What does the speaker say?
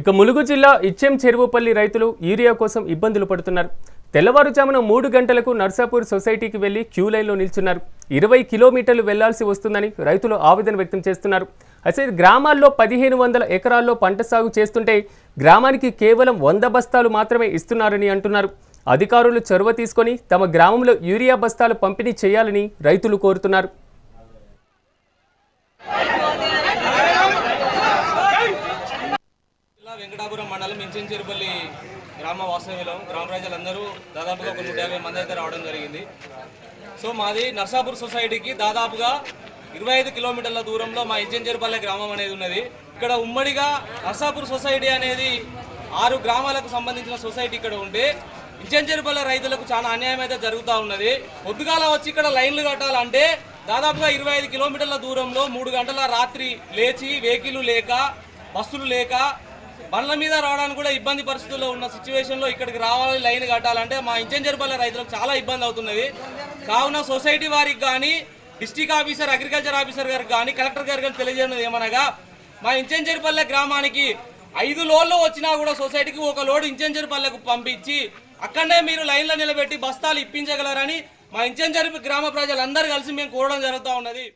ఇక ములుగు జిల్లా ఇచ్చెం చెరువుపల్లి రైతులు యూరియా కోసం ఇబ్బందులు పడుతున్నారు. తెల్లవారుజామున మూడు గంటలకు నర్సాపూర్ సొసైటీకి వెళ్ళి క్యూ లైన్లో నిల్చున్నారు. ఇరవై కిలోమీటర్లు వెళ్ళాల్సి వస్తుందని రైతులు ఆవేదన వ్యక్తం చేస్తున్నారు. అయితే గ్రామాల్లో పదిహేను వందల ఎకరాల్లో పంట సాగు చేస్తుంటే గ్రామానికి కేవలం వంద బస్తాలు మాత్రమే ఇస్తున్నారని అంటున్నారు. అధికారులు చొరవ తీసుకొని తమ గ్రామంలో యూరియా బస్తాలు పంపిణీ చేయాలని రైతులు కోరుతున్నారు జిల్లా వెంకటాపురం మండలం ఇంచెంచేరుపల్లి గ్రామ వాస్తవ్యంలో గ్రామ ప్రజలందరూ దాదాపుగా ఒక నూట యాభై మంది అయితే రావడం జరిగింది. సో మాది నర్సాపూర్ సొసైటీకి దాదాపుగా ఇరవై ఐదు కిలోమీటర్ల దూరంలో మా ఇంచెంచేరుపల్లి గ్రామం అనేది ఉన్నది. ఇక్కడ ఉమ్మడిగా నర్సాపూర్ సొసైటీ అనేది ఆరు గ్రామాలకు సంబంధించిన సొసైటీ ఇక్కడ ఉంటే ఇంచెంచేరుపల్లి రైతులకు చాలా అన్యాయం అయితే జరుగుతూ ఉన్నది. పొద్దుగాల వచ్చి ఇక్కడ లైన్లు కట్టాలంటే దాదాపుగా ఇరవై ఐదు కిలోమీటర్ల దూరంలో మూడు గంటల రాత్రి లేచి వెహికల్ లేక బస్సులు లేక బండ్ల మీద రావడానికి కూడా ఇబ్బంది పరిస్థితుల్లో ఉన్న సిచ్యువేషన్లో ఇక్కడికి రావాలి లైన్ కట్టాలంటే మా ఇంచెంజర్పల్లి రైతులకు చాలా ఇబ్బంది అవుతున్నది. కావున సొసైటీ వారికి కానీ డిస్టిక్ ఆఫీసర్ అగ్రికల్చర్ ఆఫీసర్ గారికి కానీ కలెక్టర్ గారు కానీ తెలియజేయడం ఏమనగా మా ఇంచెంజర్పల్లె గ్రామానికి ఐదు లోడ్లు వచ్చినా కూడా సొసైటీకి ఒక లోడ్ ఇంచెంజర్పల్లెకు పంపించి అక్కడనే మీరు లైన్లో నిలబెట్టి బస్తాలు ఇప్పించగలరని మా ఇంచెంజర్ గ్రామ ప్రజలందరూ కలిసి మేము కోరడం జరుగుతూ ఉన్నది.